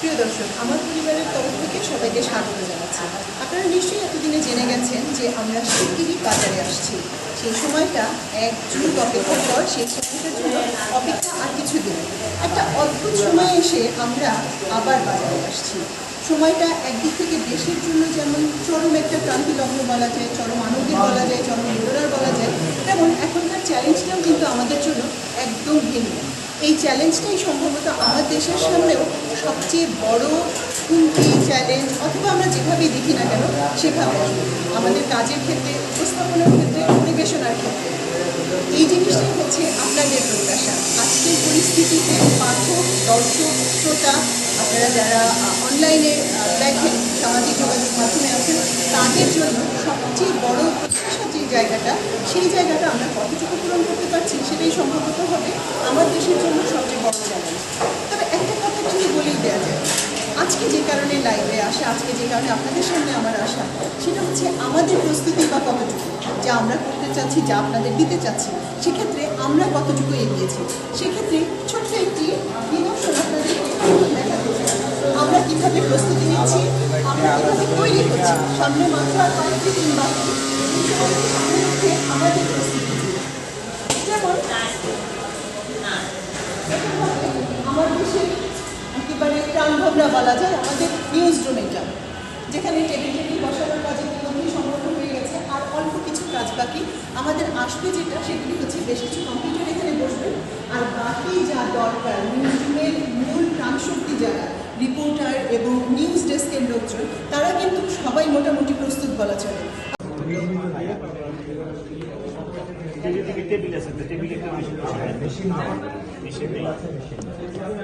প্রিয় দর্শক, আমার পরিবারের তরফ থেকে সবাইকে স্বাগত জানাচ্ছি। আপনারা নিশ্চয়ই এতদিনে জেনে গেছেন যে আমরা শিগগিরই বাজারে আসছি। সেই সময়টা এক যুগ অপেক্ষার পর, সেই সময়টার জন্য অপেক্ষা আর কিছু দিন। একটা অদ্ভুত সময় এসে আমরা আবার বাজারে আসছি। সময়টা একদিক থেকে দেশের জন্য যেমন চরম একটা ক্রান্তি লগ্ন বলা যায়, চরম আনন্দের বলা যায়, চরম বেদনার বলা যায়, তেমন এখনকার চ্যালেঞ্জটাও কিন্তু আমাদের জন্য একদম ভিন্ন। এই চ্যালেঞ্জটাই সম্ভবত আমার দেশের সামনেও সবচেয়ে বড় হুমকি চ্যালেঞ্জ অথবা আমরা যেভাবেই দেখি না কেন, সেভাবে আমাদের কাজের ক্ষেত্রে, উপস্থাপনার ক্ষেত্রে, পরিবেশনার ক্ষেত্রে। এই জিনিসটাই হচ্ছে আপনাদের প্রত্যাশা। আজকের পরিস্থিতিতে পাঠক, দর্শক, শ্রোতা, আপনারা যারা অনলাইনে দেখেন, সামাজিক যোগাযোগ মাধ্যমে আছেন, তাদের জন্য সবচেয়ে বড় প্রত্যাশার যে জায়গাটা, সেই জায়গাটা আমরা কতটুকু পূরণ করতে পারছি, সেটাই সম্ভবত হবে আমার দেশের জন্য সবচেয়ে বড় চ্যালেঞ্জ তবে একটা কথা ঠিক বলেই দেওয়া যায় আজকে কারণে লাইভে আসা, আজকে যে কারণে আপনাদের সামনে আমার আসা, সেটা হচ্ছে আমাদের প্রস্তুতি বা কতটুকু, যা আমরা করতে চাচ্ছি, যা আপনাদের দিতে চাচ্ছি, সেক্ষেত্রে আমরা কতটুকু এগিয়েছি? সেক্ষেত্রে ছোট্ট একটি। আমরা কীভাবে প্রস্তুতি নিচ্ছি, আমরা তৈরি সামনে মাত্র আর কয়েকটি দিন আমাদের প্রস্তুতি যেমন আমার দেশের একেবারে বলা যায় আমাদের নিউজ রুম এটা যেখানে টেবিল টেবিল বসানোর কাজে ইতিমধ্যেই সম্পন্ন হয়ে গেছে আর অল্প কিছু কাজ বাকি আমাদের আসবে যেটা সেগুলি হচ্ছে বেশ কিছু কম্পিউটার এখানে বসবে আর বাকি যা দরকার নিউজ রুমের মূল প্রাণশক্তি যারা রিপোর্টার এবং নিউজ ডেস্কের লোকজন তারা কিন্তু সবাই মোটামুটি প্রস্তুত বলা চলে। টেবিল আছে টেবিলে একটা মেশিন মেশিন নেই।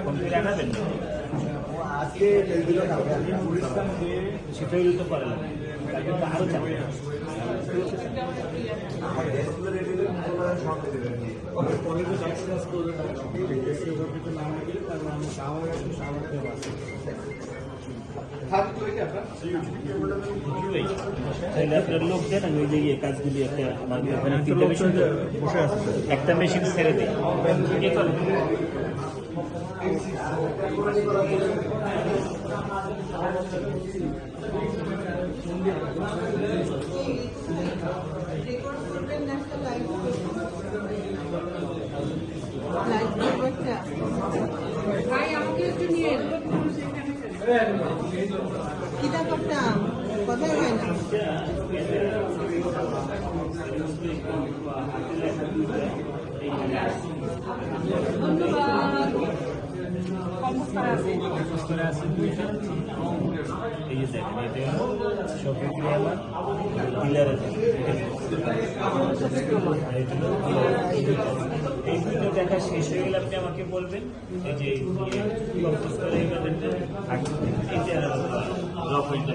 কম্পিউটার আনাবেন আজকে টেবিলও কালকে সেটা হইলে তো পারে না তাহলে লোক দেন আমি ওই যে কাজগুলি একটা মেশিন ছেড়ে দিই ভাই আমাকে একটু নিয়ে কিতা করতাম কথাই হয় না কম্পোস্টার আছে এই যে দেখেন এটা আছে আর এটা এই দুটো দেখা শেষ হয়ে গেলে আপনি আমাকে বলবেন, এই যে কম্পোজ করে এই যে রক পয়েন্টটা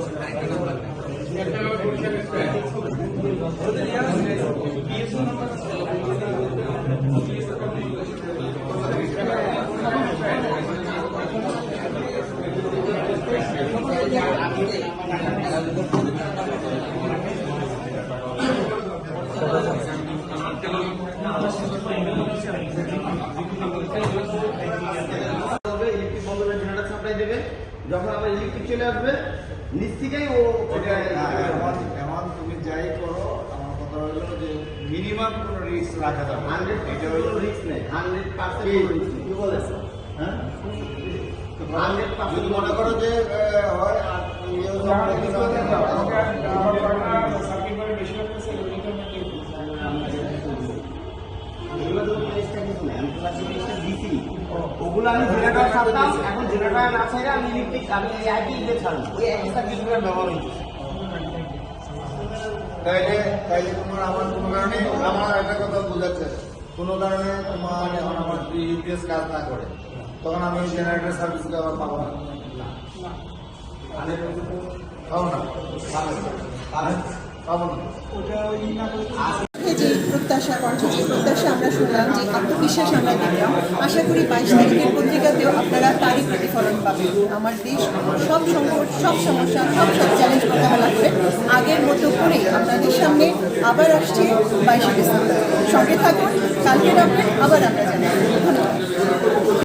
যখন আবার ইলেকট্রিক চলে আসবে নিচ থেকেই ও ওটা এমন তুমি যাই করো আমার কথা হলো যে মিনিমাম কোনো রিস্ক রাখা যাবে হান্ড্রেড এটা হলো রিস্ক নেই। হান্ড্রেড পার্সেন্ট রিস্ক কি বলেছে? হ্যাঁ? হান্ড্রেড পার্সেন্ট মনে করো যে হয় আর ইয়ে এগুলো তো প্লেসটা কিছু নেই। আমি ক্লাসে প্লেসটা দিছি। ওগুলো আমি জেনারেটর ছাড়তাম এখন জেনারেটর না ছাড়লে আমি ইলেকট্রিক আমি এই আইটি দিয়ে ছাড়বো। ওই একই সার্কিটগুলো ব্যবহার হচ্ছে তাইলে তাইলে তোমার আমার কোনো কারণে আমার একটা কথা বোঝাচ্ছে। কোনো কারণে তোমার এখন আমার ইউপিএস কাজ না করে তখন আমি জেনারেটর সার্ভিসটা আবার পাবো না? পাবো না। পাবো না। যে প্রত্যাশা যে প্রত্যাশা আমরা শুনলাম যে আত্মবিশ্বাস আমরা আশা করি বাইশ তারিখের পত্রিকাতেও আপনারা তারই প্রতিফলন আমার দেশ সব সংকট, সব সব সব চ্যালেঞ্জ আগের মতো করে আপনাদের সামনে আবার আসছে বাইশে ডিসেম্বর। সঙ্গে থাকুন কালকের আপডেট আবার আমরা জানাই ধন্যবাদ।